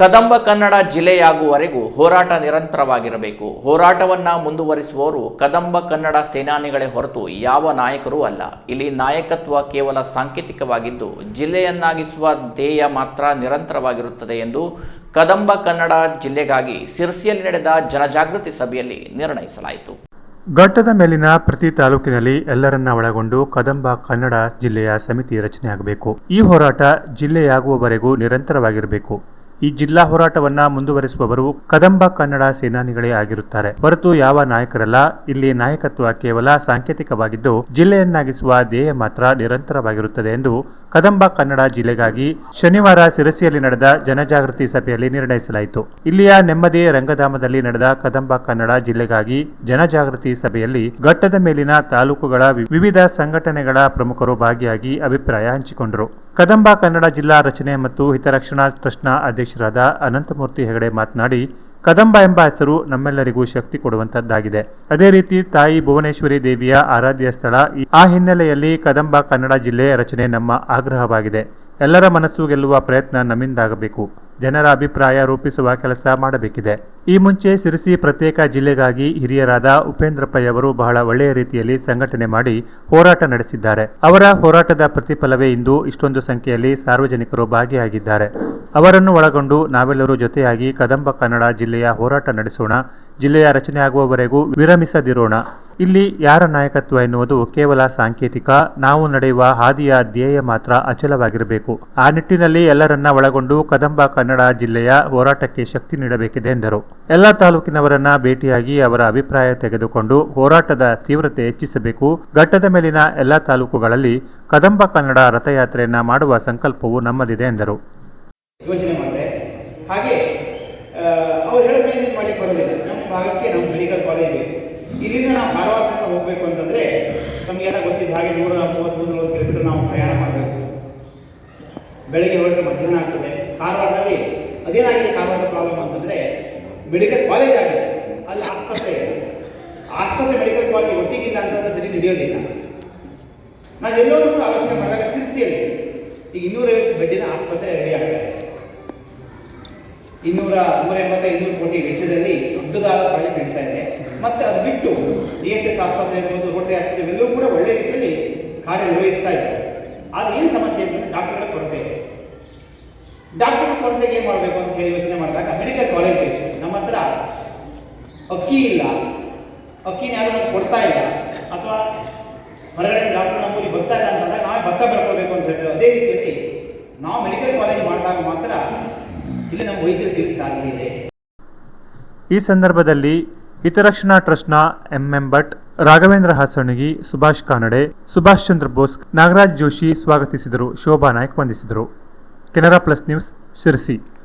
ಕದಂಬ ಕನ್ನಡ ಜಿಲ್ಲೆಯಾಗುವವರೆಗೂ ಹೋರಾಟ ನಿರಂತರವಾಗಿರಬೇಕು. ಹೋರಾಟವನ್ನು ಮುಂದುವರಿಸುವವರು ಕದಂಬ ಕನ್ನಡ ಸೇನಾನಿಗಳೇ ಹೊರತು ಯಾವ ನಾಯಕರೂ ಅಲ್ಲ. ಇಲ್ಲಿ ನಾಯಕತ್ವ ಕೇವಲ ಸಾಂಕೇತಿಕವಾಗಿದ್ದು, ಜಿಲ್ಲೆಯನ್ನಾಗಿಸುವ ಧ್ಯೇಯ ಮಾತ್ರ ನಿರಂತರವಾಗಿರುತ್ತದೆ ಎಂದು ಕದಂಬ ಕನ್ನಡ ಜಿಲ್ಲೆಗಾಗಿ ಸಿರ್ಸಿಯಲ್ಲಿ ನಡೆದ ಜನಜಾಗೃತಿ ಸಭೆಯಲ್ಲಿ ನಿರ್ಣಯಿಸಲಾಯಿತು. ಘಟ್ಟದ ಮೇಲಿನ ಪ್ರತಿ ತಾಲೂಕಿನಲ್ಲಿ ಎಲ್ಲರನ್ನ ಒಳಗೊಂಡು ಕದಂಬ ಕನ್ನಡ ಜಿಲ್ಲೆಯ ಸಮಿತಿ ರಚನೆಯಾಗಬೇಕು. ಈ ಹೋರಾಟ ಜಿಲ್ಲೆಯಾಗುವವರೆಗೂ ನಿರಂತರವಾಗಿರಬೇಕು. ಈ ಜಿಲ್ಲಾ ಹೋರಾಟವನ್ನ ಮುಂದುವರಿಸುವವರು ಕದಂಬ ಕನ್ನಡ ಸೇನಾನಿಗಳೇ ಆಗಿರುತ್ತಾರೆ. ಹೊರತು ಯಾವ ನಾಯಕರಲ್ಲ, ಇಲ್ಲಿ ನಾಯಕತ್ವ ಕೇವಲ ಸಾಂಕೇತಿಕವಾಗಿದ್ದು, ಜಿಲ್ಲೆಯನ್ನಾಗಿಸುವ ಧ್ಯೇಯ ಮಾತ್ರ ನಿರಂತರವಾಗಿರುತ್ತದೆ ಎಂದು ಕದಂಬ ಕನ್ನಡ ಜಿಲ್ಲೆಗಾಗಿ ಶನಿವಾರ ಸಿರಸಿಯಲ್ಲಿ ನಡೆದ ಜನಜಾಗೃತಿ ಸಭೆಯಲ್ಲಿ ನಿರ್ಣಯಿಸಲಾಯಿತು. ಇಲ್ಲಿಯ ನೆಮ್ಮದಿ ರಂಗಧಾಮದಲ್ಲಿ ನಡೆದ ಕದಂಬ ಕನ್ನಡ ಜಿಲ್ಲೆಗಾಗಿ ಜನಜಾಗೃತಿ ಸಭೆಯಲ್ಲಿ ಘಟ್ಟದ ಮೇಲಿನ ತಾಲೂಕುಗಳ ವಿವಿಧ ಸಂಘಟನೆಗಳ ಪ್ರಮುಖರು ಭಾಗಿಯಾಗಿ ಅಭಿಪ್ರಾಯ ಹಂಚಿಕೊಂಡರು. ಕದಂಬ ಕನ್ನಡ ಜಿಲ್ಲಾ ರಚನೆ ಮತ್ತು ಹಿತರಕ್ಷಣಾ ಟ್ರಸ್ಟ್ನ ಅಧ್ಯಕ್ಷರಾದ ಅನಂತಮೂರ್ತಿ ಹೆಗಡೆ ಮಾತನಾಡಿ ಕದಂಬ ಎಂಬ ಹೆಸರು ನಮ್ಮೆಲ್ಲರಿಗೂ ಶಕ್ತಿ ಕೊಡುವಂತದ್ದಾಗಿದೆ. ಅದೇ ರೀತಿ ತಾಯಿ ಭುವನೇಶ್ವರಿ ದೇವಿಯ ಆರಾಧ್ಯ ಸ್ಥಳ ಆ ಹಿನ್ನೆಲೆಯಲ್ಲಿ ಕದಂಬ ಕನ್ನಡ ಜಿಲ್ಲೆ ರಚನೆ ನಮ್ಮ ಆಗ್ರಹವಾಗಿದೆ. ಎಲ್ಲರ ಮನಸ್ಸು ಗೆಲ್ಲುವ ಪ್ರಯತ್ನ ನಮ್ಮಿಂದಾಗಬೇಕು. ಜನರ ಅಭಿಪ್ರಾಯ ರೂಪಿಸುವ ಕೆಲಸ ಮಾಡಬೇಕಿದೆ. ಈ ಮುಂಚೆ ಸಿರಿಸಿ ಪ್ರತ್ಯೇಕ ಜಿಲ್ಲೆಗಾಗಿ ಹಿರಿಯರಾದ ಉಪೇಂದ್ರಪ್ಪ ಅವರು ಬಹಳ ಒಳ್ಳೆಯ ರೀತಿಯಲ್ಲಿ ಸಂಘಟನೆ ಮಾಡಿ ಹೋರಾಟ ನಡೆಸಿದ್ದಾರೆ. ಅವರ ಹೋರಾಟದ ಪ್ರತಿಫಲವೇ ಇಂದು ಇಷ್ಟೊಂದು ಸಂಖ್ಯೆಯಲ್ಲಿ ಸಾರ್ವಜನಿಕರು ಭಾಗಿಯಾಗಿದ್ದಾರೆ. ಅವರನ್ನು ಒಳಗೊಂಡು ನಾವೆಲ್ಲರೂ ಜೊತೆಯಾಗಿ ಕದಂಬ ಕನ್ನಡ ಜಿಲ್ಲೆಯ ಹೋರಾಟ ನಡೆಸೋಣ, ಜಿಲ್ಲೆಯ ರಚನೆಯಾಗುವವರೆಗೂ ವಿರಮಿಸದಿರೋಣ. ಇಲ್ಲಿ ಯಾರ ನಾಯಕತ್ವ ಎನ್ನುವುದು ಕೇವಲ ಸಾಂಕೇತಿಕ, ನಾವು ನಡೆಯುವ ಹಾದಿಯ ಧ್ಯೇಯ ಮಾತ್ರ ಅಚಲವಾಗಿರಬೇಕು. ಆ ನಿಟ್ಟಿನಲ್ಲಿ ಎಲ್ಲರನ್ನ ಒಳಗೊಂಡು ಕದಂಬ ಕನ್ನಡ ಜಿಲ್ಲೆಯ ಹೋರಾಟಕ್ಕೆ ಶಕ್ತಿ ನೀಡಬೇಕಿದೆ ಎಂದರು. ಎಲ್ಲ ತಾಲೂಕಿನವರನ್ನ ಭೇಟಿಯಾಗಿ ಅವರ ಅಭಿಪ್ರಾಯ ತೆಗೆದುಕೊಂಡು ಹೋರಾಟದ ತೀವ್ರತೆ ಹೆಚ್ಚಿಸಬೇಕು. ಘಟ್ಟದ ಮೇಲಿನ ಎಲ್ಲ ತಾಲೂಕುಗಳಲ್ಲಿ ಕದಂಬ ಕನ್ನಡ ರಥಯಾತ್ರೆಯನ್ನ ಮಾಡುವ ಸಂಕಲ್ಪವು ನಮ್ಮದಿದೆ ಎಂದರು. ಯೋಚನೆ ಹಾಗೆ ಅವರು ಹೇಳಿದ ಮಾಡಿ ಬರೋದಿಲ್ಲ ನಮ್ಮ ಭಾಗಕ್ಕೆ ನಮ್ಮ ಮೆಡಿಕಲ್ ಕಾಲೇಜ್ ಬೇಕು ಇಲ್ಲಿಂದ ನಾವು ಕಾರವಾರ ತನಕ ಹೋಗಬೇಕು ಅಂತಂದರೆ ನಮಗೆಲ್ಲ ಗೊತ್ತಿದ್ದ ಹಾಗೆ ನೂರ ಮೂವತ್ತು ನೂರ ನಲವತ್ತು ಕಿಲೋಮೀಟರ್ ನಾವು ಪ್ರಯಾಣ ಮಾಡಬೇಕು. ಬೆಳಗ್ಗೆ ಹೊರಟ್ರೆ ಮಧ್ಯಾಹ್ನ ಆಗ್ತದೆ? ಕಾರವಾರದಲ್ಲಿ ಅದೇನಾಗಿದೆ ಕಾರವಾರದ ಪ್ರಾಬ್ಲಮ್ ಅಂತಂದರೆ ಮೆಡಿಕಲ್ ಕಾಲೇಜ್ ಆಗಿದೆ. ಅಲ್ಲಿ ಆಸ್ಪತ್ರೆ ಆಸ್ಪತ್ರೆ ಮೆಡಿಕಲ್ ಕಾಲೇಜ್ ಒಟ್ಟಿಗಿಲ್ಲ ಅಂತಂದ್ರೆ ಸರಿ ನಡೆಯೋದಿಲ್ಲ. ನಾನು ಎಲ್ಲವನ್ನೂ ಕೂಡ ಆಲೋಚನೆ ಮಾಡಿದಾಗ ಸಿರ್ಸಿಯಲ್ಲಿ ಈಗ ಇನ್ನೂರೈವತ್ತು ಬೆಡ್ಡಿನ ಆಸ್ಪತ್ರೆ ರೆಡಿ ಆಗ್ತಾ ಇದೆ. ಇನ್ನೂರ ನೂರ ಎಂಬತ್ತೈದು, ಇನ್ನೂರು ಕೋಟಿ ವೆಚ್ಚದಲ್ಲಿ ದೊಡ್ಡದಾದ ಪ್ರಾಜೆಕ್ಟ್ ನಡೀತಾ ಇದೆ. ಮತ್ತೆ ಅದು ಬಿಟ್ಟು ಡಿ ಎಸ್ ಎಸ್ ಆಸ್ಪತ್ರೆ ಇರ್ಬೋದು, ರೋಟರಿ ಆಸ್ಪತ್ರೆ ಇವೆಲ್ಲವೂ ಕೂಡ ಒಳ್ಳೆ ರೀತಿಯಲ್ಲಿ ಕಾರ್ಯನಿರ್ವಹಿಸ್ತಾ ಇದೆ. ಆದರೆ ಏನು ಸಮಸ್ಯೆ ಅಂತಂದರೆ ಡಾಕ್ಟರ್ಗಳ ಕೊರತೆ ಇದೆ. ಡಾಕ್ಟರ್ ಕೊರತೆಗೆ ಏನು ಮಾಡಬೇಕು ಅಂತ ಹೇಳಿ ಯೋಚನೆ ಮಾಡಿದಾಗ ಮೆಡಿಕಲ್ ಕಾಲೇಜ್ ಬೇಕು. ನಮ್ಮ ಹತ್ರ ಅಕ್ಕಿ ಇಲ್ಲ. ಅಕ್ಕಿನ ಯಾರು ಕೊಡ್ತಾ ಇಲ್ಲ. ಅಥವಾ ಹೊರಗಡೆ ಡಾಕ್ಟರ್ ನಮ್ಮೂರಿಗೆ ಬರ್ತಾ ಇಲ್ಲ ಅಂತಂದಾಗ ನಾವೇ ಭತ್ತ ಬರ್ಕೊಳ್ಬೇಕು ಅಂತ ಹೇಳ್ತೇವೆ. ಅದೇ ರೀತಿಯಲ್ಲಿ ನಾವು ಮೆಡಿಕಲ್ ಕಾಲೇಜ್ ಮಾಡಿದಾಗ ಮಾತ್ರ ಇಲ್ಲಿ ನಮ್ಮ ವೈದ್ಯರು ಸಿಗಲಿಕ್ಕೆ ಸಾಧ್ಯ ಇದೆ. ಈ ಸಂದರ್ಭದಲ್ಲಿ ಹಿತರಕ್ಷಣಾ ಟ್ರಸ್ಟ್ನ ಎಂಎಂ ಭಟ್, ರಾಘವೇಂದ್ರ ಹಾಸಣಗಿ ಸುಭಾಷ್ ಕಾನಡೆ ಸುಭಾಷ್ ಚಂದ್ರ ಬೋಸ್, ನಾಗರಾಜ್ ಜೋಶಿ ಸ್ವಾಗತಿಸಿದರು, ಶೋಭಾ ನಾಯ್ಕ್ ವಂದಿಸಿದರು. Canara plus news Sirsi.